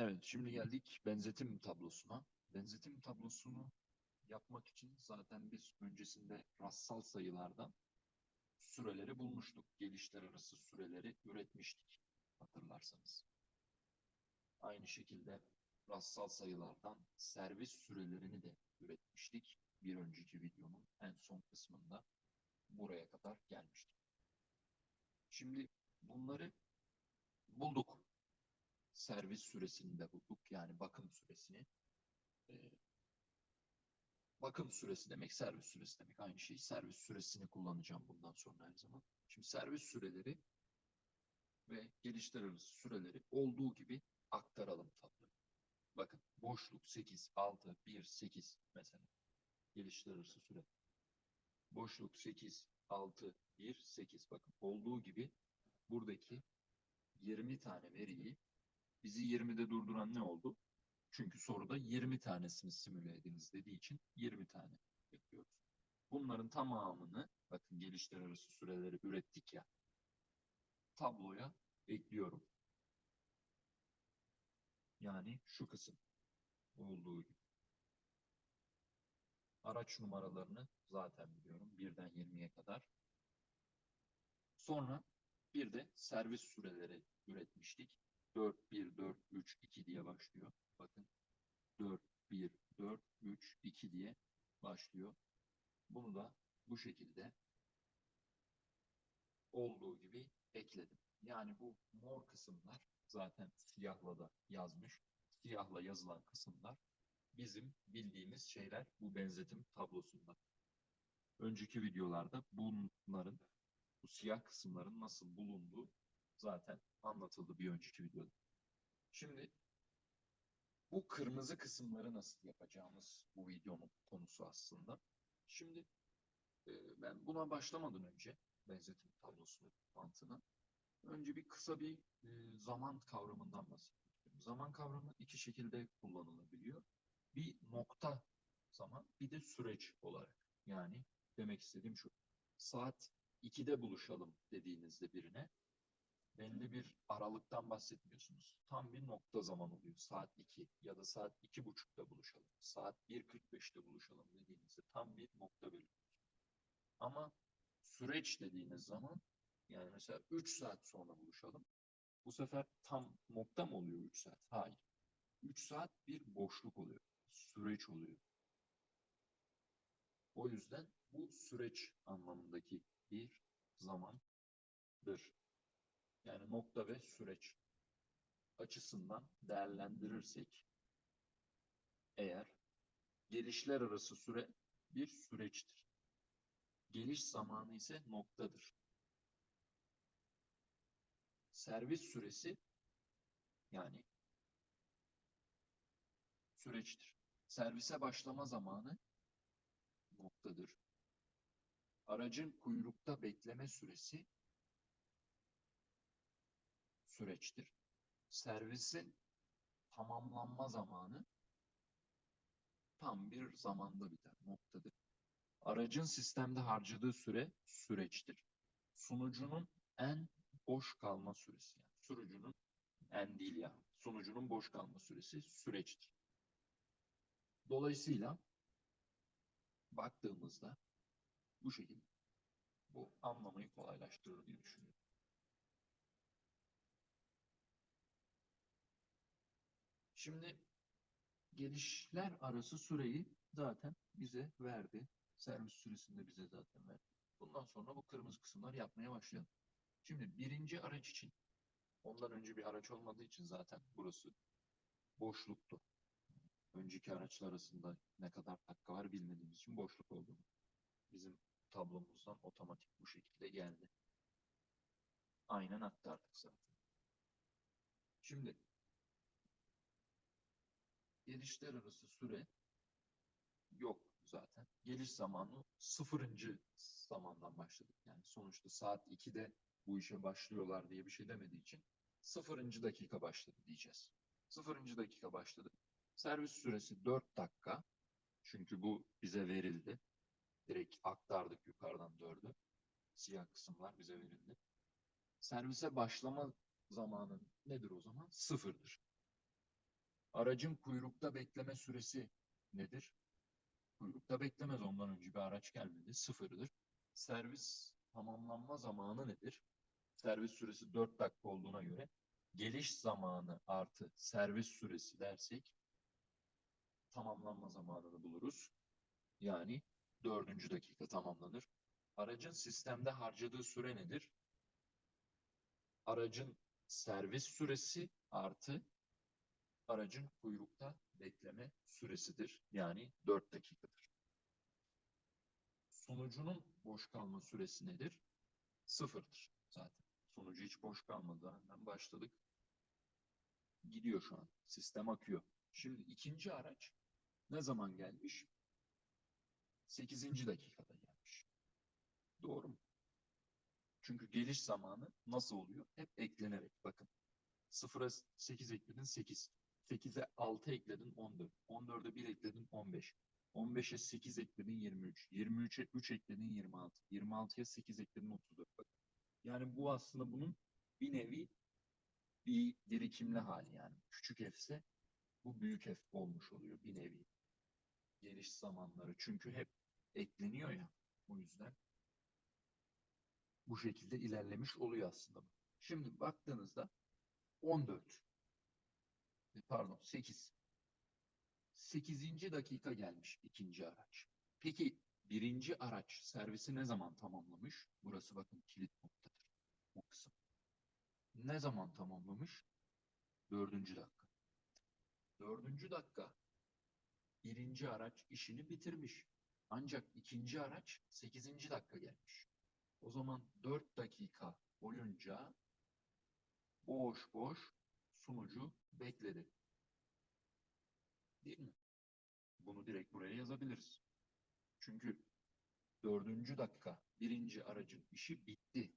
Evet, şimdi geldik benzetim tablosuna. Benzetim tablosunu yapmak için zaten biz öncesinde rastsal sayılardan süreleri bulmuştuk. Gelişler arası süreleri üretmiştik hatırlarsanız. Aynı şekilde rastsal sayılardan servis sürelerini de üretmiştik. Bir önceki videonun en son kısmında buraya kadar gelmiştik. Şimdi bunları bulduk servis süresini de bulduk. Yani bakım süresini. Ee, bakım süresi demek, servis süresi demek. Aynı şey. Servis süresini kullanacağım bundan sonra her zaman. Şimdi servis süreleri ve gelişler arası süreleri olduğu gibi aktaralım tabloya. Bakın boşluk 8, 6, 1, 8 mesela. Gelişler arası süre. Boşluk 8, 6, 1, 8. Bakın olduğu gibi buradaki 20 tane veriyi bizi 20'de durduran ne oldu? Çünkü soruda 20 tanesini simüle ediniz dediği için 20 tane yapıyoruz. Bunların tamamını bakın gelişler arası süreleri ürettik ya tabloya ekliyorum. Yani şu kısım olduğu gibi. Araç numaralarını zaten biliyorum. 1'den 20'ye kadar. Sonra bir de servis süreleri üretmiştik. 4, 1, 4, 3, 2 diye başlıyor. Bakın 4, 1, 4, 3, 2 diye başlıyor. Bunu da bu şekilde olduğu gibi ekledim. Yani bu mor kısımlar zaten siyahla da yazmış. Siyahla yazılan kısımlar bizim bildiğimiz şeyler bu benzetim tablosunda. Önceki videolarda bunların bu siyah kısımların nasıl bulunduğu zaten anlatıldı bir önceki videoda. Şimdi bu kırmızı kısımları nasıl yapacağımız bu videonun konusu aslında. Şimdi e, ben buna başlamadan önce benzetim tablosu mantığına önce bir kısa bir e, zaman kavramından bahsedeyim. Zaman kavramı iki şekilde kullanılabiliyor. Bir nokta zaman bir de süreç olarak. Yani demek istediğim şu. Saat 2'de buluşalım dediğinizde birine belli bir aralıktan bahsetmiyorsunuz. Tam bir nokta zaman oluyor. Saat 2 ya da saat 2.30'da buluşalım. Saat 1.45'te buluşalım dediğinizde tam bir nokta belirliyorsunuz. Ama süreç dediğiniz zaman yani mesela 3 saat sonra buluşalım. Bu sefer tam nokta mı oluyor 3 saat? Hayır. 3 saat bir boşluk oluyor. Süreç oluyor. O yüzden bu süreç anlamındaki bir zamandır. Yani nokta ve süreç açısından değerlendirirsek eğer gelişler arası süre bir süreçtir. Geliş zamanı ise noktadır. Servis süresi yani süreçtir. Servise başlama zamanı noktadır. Aracın kuyrukta bekleme süresi süreçtir. Servisin tamamlanma zamanı tam bir zamanda biter, noktadır. Aracın sistemde harcadığı süre süreçtir. Sunucunun en boş kalma süresi, yani sunucunun en değil ya, sunucunun boş kalma süresi süreçtir. Dolayısıyla baktığımızda bu şekilde bu anlamayı kolaylaştırır diye düşünüyorum. Şimdi gelişler arası süreyi zaten bize verdi. Servis süresinde bize zaten verdi. Bundan sonra bu kırmızı kısımları yapmaya başlayalım. Şimdi birinci araç için ondan önce bir araç olmadığı için zaten burası boşluktu. Önceki araçlar arasında ne kadar dakika var bilmediğimiz için boşluk oldu. Bizim tablomuzdan otomatik bu şekilde geldi. Aynen aktardık zaten. Şimdi gelişler arası süre yok zaten. Geliş zamanı sıfırıncı zamandan başladık. Yani sonuçta saat 2'de bu işe başlıyorlar diye bir şey demediği için sıfırıncı dakika başladı diyeceğiz. Sıfırıncı dakika başladı. Servis süresi 4 dakika. Çünkü bu bize verildi. Direkt aktardık yukarıdan 4'ü. Siyah kısımlar bize verildi. Servise başlama zamanı nedir o zaman? Sıfırdır. Aracın kuyrukta bekleme süresi nedir? Kuyrukta beklemez ondan önce bir araç gelmedi. Sıfırdır. Servis tamamlanma zamanı nedir? Servis süresi 4 dakika olduğuna göre geliş zamanı artı servis süresi dersek tamamlanma zamanını buluruz. Yani dördüncü dakika tamamlanır. Aracın sistemde harcadığı süre nedir? Aracın servis süresi artı aracın kuyrukta bekleme süresidir. Yani 4 dakikadır. Sunucunun boş kalma süresi nedir? Sıfırdır zaten. Sunucu hiç boş kalmadı. Hemen başladık. Gidiyor şu an. Sistem akıyor. Şimdi ikinci araç ne zaman gelmiş? 8. dakikada gelmiş. Doğru mu? Çünkü geliş zamanı nasıl oluyor? Hep eklenerek. Bakın. 0'a 8 ekledin 8. 8'e 6 ekledin 14. 14'e 1 ekledin 15. 15'e 8 ekledin 23. 23'e 3 ekledin 26. 26'ya 8 ekledin 34. Bakın. Yani bu aslında bunun bir nevi bir birikimli hali yani. Küçük f ise bu büyük f olmuş oluyor bir nevi. Geliş zamanları. Çünkü hep ekleniyor ya. O yüzden bu şekilde ilerlemiş oluyor aslında. Şimdi baktığınızda 14 e, pardon 8 8. dakika gelmiş ikinci araç. Peki birinci araç servisi ne zaman tamamlamış? Burası bakın kilit noktadır. O kısım. Ne zaman tamamlamış? Dördüncü dakika. Dördüncü dakika birinci araç işini bitirmiş. Ancak ikinci araç 8. dakika gelmiş. O zaman 4 dakika boyunca boş boş sunucu bekledi. Değil mi? Bunu direkt buraya yazabiliriz. Çünkü dördüncü dakika birinci aracın işi bitti.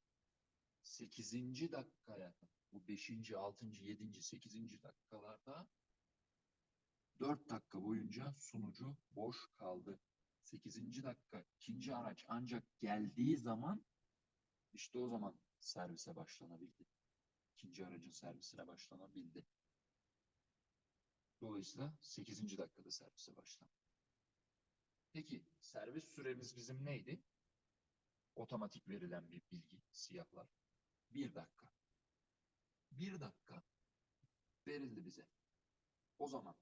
Sekizinci dakikaya bu beşinci, altıncı, yedinci, sekizinci dakikalarda dört dakika boyunca sunucu boş kaldı. Sekizinci dakika ikinci araç ancak geldiği zaman işte o zaman servise başlanabildi. İkinci aracın servisine başlanabildi. Dolayısıyla 8. dakikada servise başlandı. Peki servis süremiz bizim neydi? Otomatik verilen bir bilgi siyahlar. Bir dakika. Bir dakika verildi bize. O zaman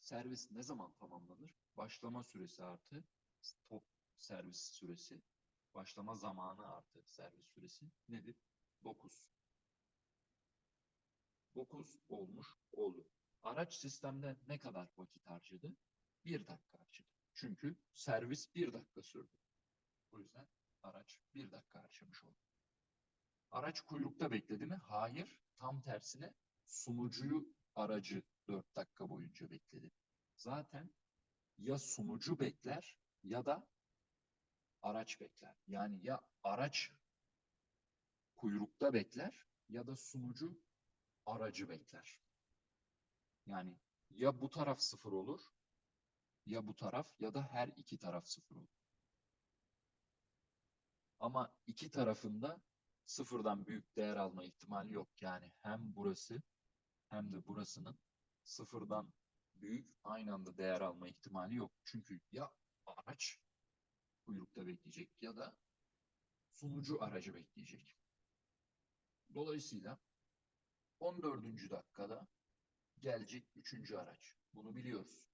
servis ne zaman tamamlanır? Başlama süresi artı stop servis süresi. Başlama zamanı artı servis süresi nedir? 9. 9 olmuş oldu. Araç sistemde ne kadar vakit harcadı? Bir dakika harcadı. Çünkü servis bir dakika sürdü. O yüzden araç bir dakika harcamış oldu. Araç kuyrukta bekledi mi? Hayır. Tam tersine sunucuyu aracı 4 dakika boyunca bekledi. Zaten ya sunucu bekler ya da araç bekler. Yani ya araç kuyrukta bekler ya da sunucu aracı bekler. Yani ya bu taraf sıfır olur ya bu taraf ya da her iki taraf sıfır olur. Ama iki tarafında sıfırdan büyük değer alma ihtimali yok. Yani hem burası hem de burasının sıfırdan büyük aynı anda değer alma ihtimali yok. Çünkü ya araç kuyrukta bekleyecek ya da sunucu aracı bekleyecek. Dolayısıyla 14. dakikada gelecek 3. araç. Bunu biliyoruz.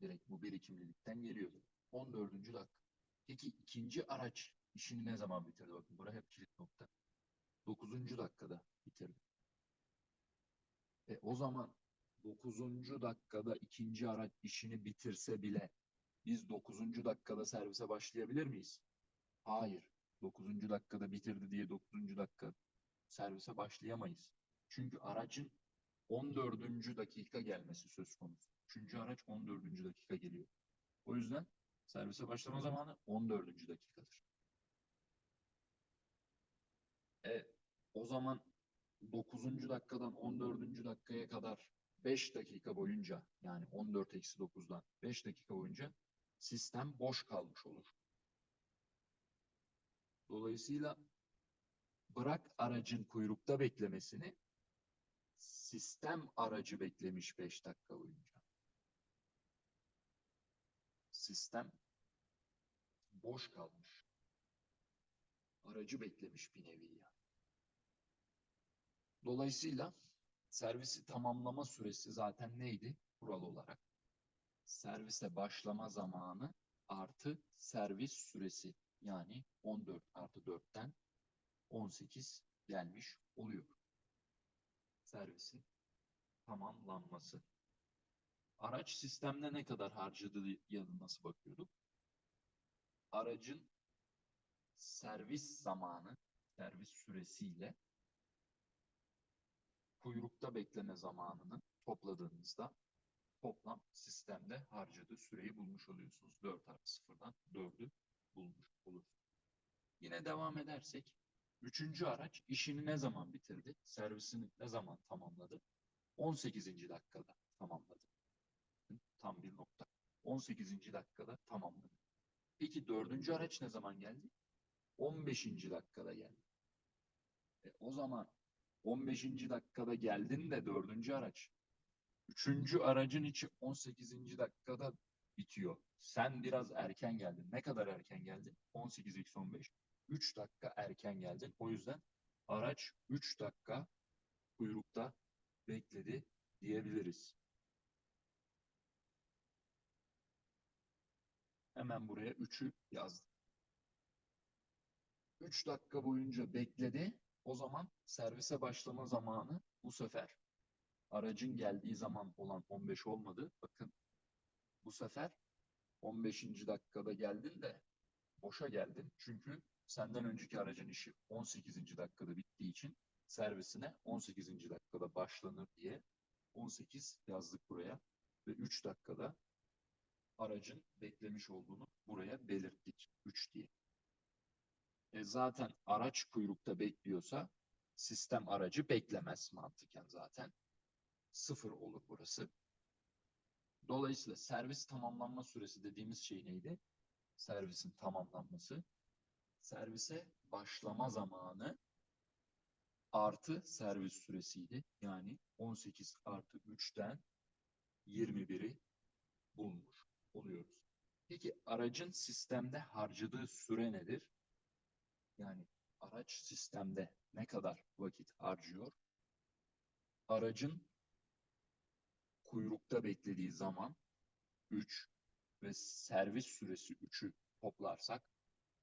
Direkt bu birikimlilikten geliyordu. 14. dakika. Peki ikinci araç işini ne zaman bitirdi? Bakın burası hep kilit nokta. 9. dakikada bitirdi. E o zaman 9. dakikada ikinci araç işini bitirse bile biz 9. dakikada servise başlayabilir miyiz? Hayır. 9. dakikada bitirdi diye 9. dakika servise başlayamayız. Çünkü aracın 14. dakika gelmesi söz konusu. Üçüncü araç 14. dakika geliyor. O yüzden servise başlama zamanı 14. dakikadır. E, o zaman 9. dakikadan 14. dakikaya kadar 5 dakika boyunca yani 14 eksi 9'dan 5 dakika boyunca sistem boş kalmış olur. Dolayısıyla bırak aracın kuyrukta beklemesini sistem aracı beklemiş 5 dakika boyunca. Sistem boş kalmış. Aracı beklemiş bir nevi yani. Dolayısıyla servisi tamamlama süresi zaten neydi kural olarak? Servise başlama zamanı artı servis süresi yani 14 artı 4'ten 18 gelmiş oluyor. Servisin tamamlanması. Araç sistemde ne kadar harcadığı ya da nasıl bakıyorduk? Aracın servis zamanı, servis süresiyle kuyrukta bekleme zamanını topladığınızda toplam sistemde harcadığı süreyi bulmuş oluyorsunuz. 4 artı 0'dan 4'ü bulmuş olursunuz. Yine devam edersek, üçüncü araç işini ne zaman bitirdi? Servisini ne zaman tamamladı? 18. dakikada tamamladı. Tam bir nokta. 18. dakikada tamamladı. Peki dördüncü araç ne zaman geldi? 15. dakikada geldi. E, o zaman 15. dakikada geldin de dördüncü araç. Üçüncü aracın içi 18. dakikada bitiyor. Sen biraz erken geldin. Ne kadar erken geldin? 18 x 15. 3 dakika erken geldin. O yüzden araç 3 dakika kuyrukta bekledi diyebiliriz. Hemen buraya 3'ü yazdım. 3 dakika boyunca bekledi. O zaman servise başlama zamanı bu sefer aracın geldiği zaman olan 15 olmadı. Bakın bu sefer 15. dakikada geldin de boşa geldin. Çünkü senden önceki aracın işi 18. dakikada bittiği için servisine 18. dakikada başlanır diye 18 yazdık buraya ve 3 dakikada aracın beklemiş olduğunu buraya belirttik 3 diye. E zaten araç kuyrukta bekliyorsa sistem aracı beklemez mantıken zaten. Sıfır olur burası. Dolayısıyla servis tamamlanma süresi dediğimiz şey neydi? Servisin tamamlanması. Servise başlama zamanı artı servis süresiydi. Yani 18 artı 3'ten 21'i bulmuş oluyoruz. Peki aracın sistemde harcadığı süre nedir? Yani araç sistemde ne kadar vakit harcıyor? Aracın kuyrukta beklediği zaman 3 ve servis süresi 3'ü toplarsak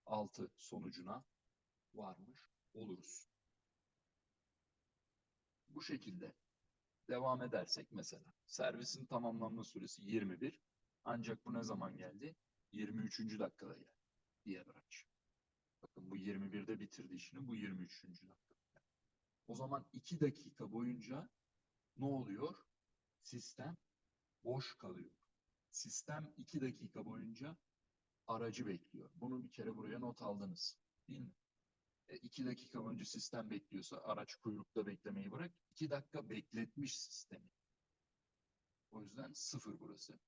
6 sonucuna varmış oluruz. Bu şekilde devam edersek mesela servisin tamamlanma süresi 21 ancak bu ne zaman geldi? 23. dakikada geldi diğer araç. Bakın bu 21'de bitirdi işini bu 23. dakikada. geldi. O zaman 2 dakika boyunca ne oluyor? Sistem boş kalıyor. Sistem 2 dakika boyunca aracı bekliyor. Bunu bir kere buraya not aldınız. Değil mi? 2 dakika boyunca sistem bekliyorsa araç kuyrukta beklemeyi bırak. 2 dakika bekletmiş sistemi. O yüzden sıfır burası.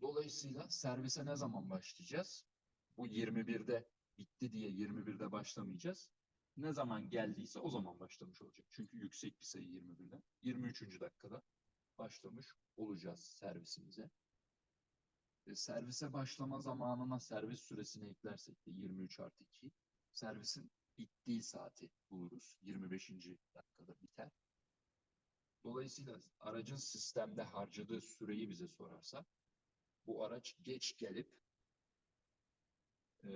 Dolayısıyla servise ne zaman başlayacağız? Bu 21'de bitti diye 21'de başlamayacağız. Ne zaman geldiyse o zaman başlamış olacak. Çünkü yüksek bir sayı 21'den. 23. dakikada başlamış olacağız servisimize. E, servise başlama zamanına servis süresini eklersek de 23 artı 2 servisin bittiği saati buluruz. 25. dakikada biter. Dolayısıyla aracın sistemde harcadığı süreyi bize sorarsa bu araç geç gelip e,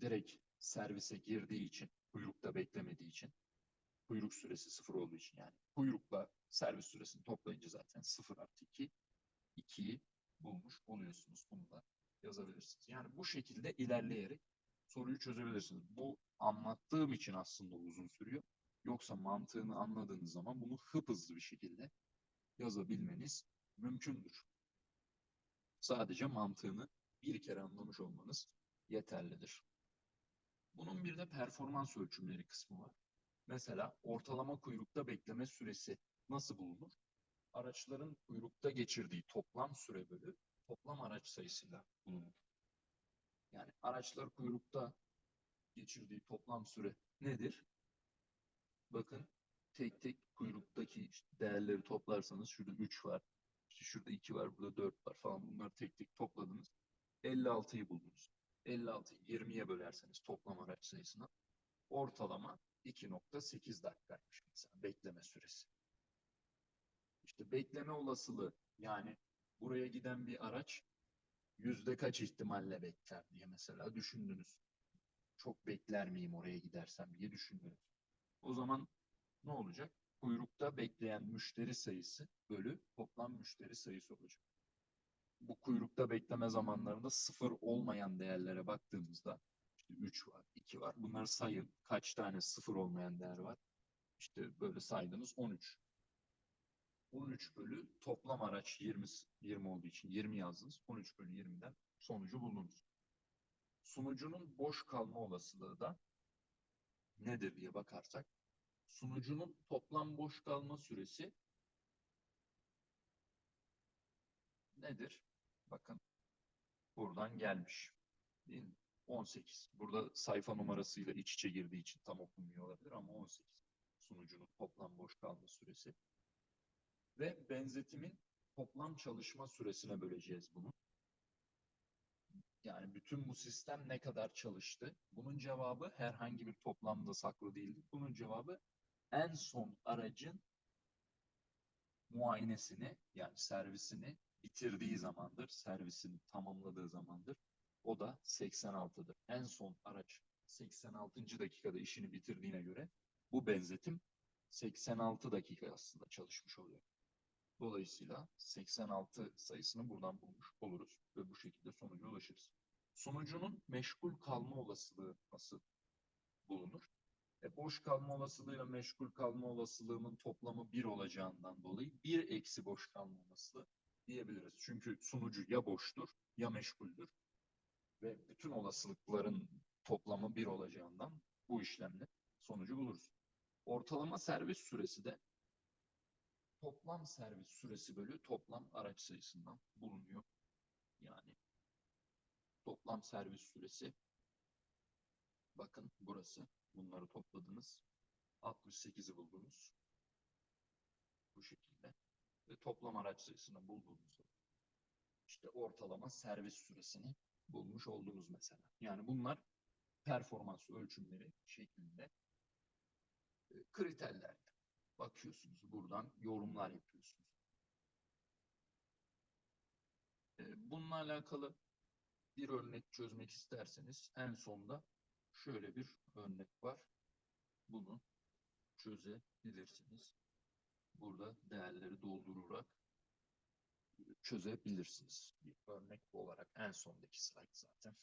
direkt servise girdiği için, kuyrukta beklemediği için, kuyruk süresi sıfır olduğu için yani kuyrukla servis süresini toplayınca zaten sıfır artı 2, 2'yi bulmuş oluyorsunuz. Bunu da yazabilirsiniz. Yani bu şekilde ilerleyerek soruyu çözebilirsiniz. Bu anlattığım için aslında uzun sürüyor. Yoksa mantığını anladığınız zaman bunu hızlı bir şekilde yazabilmeniz mümkündür. Sadece mantığını bir kere anlamış olmanız yeterlidir. Bunun bir de performans ölçümleri kısmı var. Mesela ortalama kuyrukta bekleme süresi nasıl bulunur? Araçların kuyrukta geçirdiği toplam süre bölü toplam araç sayısıyla bulunur. Yani araçlar kuyrukta geçirdiği toplam süre nedir? Bakın tek tek kuyruktaki değerleri toplarsanız şurada 3 var. İşte şurada 2 var, burada 4 var falan. Bunları tek tek topladınız. 56'yı buldunuz. 56'yı 20'ye bölerseniz toplam araç sayısına ortalama 2.8 dakikaymış mesela bekleme süresi. İşte bekleme olasılığı yani buraya giden bir araç yüzde kaç ihtimalle bekler diye mesela düşündünüz. Çok bekler miyim oraya gidersem diye düşündünüz. O zaman ne olacak? Kuyrukta bekleyen müşteri sayısı bölü toplam müşteri sayısı olacak. Bu kuyrukta bekleme zamanlarında sıfır olmayan değerlere baktığımızda işte 3 var, 2 var. Bunları sayın. Kaç tane sıfır olmayan değer var? İşte böyle saydınız 13. 13 bölü toplam araç 20, 20 olduğu için 20 yazdınız. 13 bölü 20'den sonucu buldunuz. Sunucunun boş kalma olasılığı da nedir diye bakarsak sunucunun toplam boş kalma süresi nedir? Bakın buradan gelmiş. Değil mi? 18. Burada sayfa numarasıyla iç içe girdiği için tam okunmuyor olabilir ama 18 sunucunun toplam boş kalma süresi. Ve benzetimin toplam çalışma süresine böleceğiz bunu. Yani bütün bu sistem ne kadar çalıştı? Bunun cevabı herhangi bir toplamda saklı değildir. Bunun cevabı en son aracın muayenesini yani servisini bitirdiği zamandır, servisini tamamladığı zamandır. O da 86'dır. En son araç 86. dakikada işini bitirdiğine göre bu benzetim 86 dakika aslında çalışmış oluyor. Dolayısıyla 86 sayısını buradan bulmuş oluruz ve bu şekilde sonuca ulaşırız. Sonucunun meşgul kalma olasılığı nasıl bulunur? E, boş kalma olasılığıyla meşgul kalma olasılığının toplamı 1 olacağından dolayı 1 eksi boş kalma olasılığı diyebiliriz. Çünkü sunucu ya boştur ya meşguldür. Ve bütün olasılıkların toplamı 1 olacağından bu işlemle sonucu buluruz. Ortalama servis süresi de toplam servis süresi bölü toplam araç sayısından bulunuyor. Yani toplam servis süresi. Bakın burası. Bunları topladınız. 68'i buldunuz. Bu şekilde. Ve toplam araç sayısını bulduğunuzda işte ortalama servis süresini bulmuş oldunuz mesela. Yani bunlar performans ölçümleri şeklinde e, kriterler bakıyorsunuz buradan yorumlar yapıyorsunuz. E, Bununla alakalı bir örnek çözmek isterseniz en sonda şöyle bir örnek var. Bunu çözebilirsiniz. Burada değerleri doldurarak çözebilirsiniz. Bir örnek olarak en sondaki slide zaten.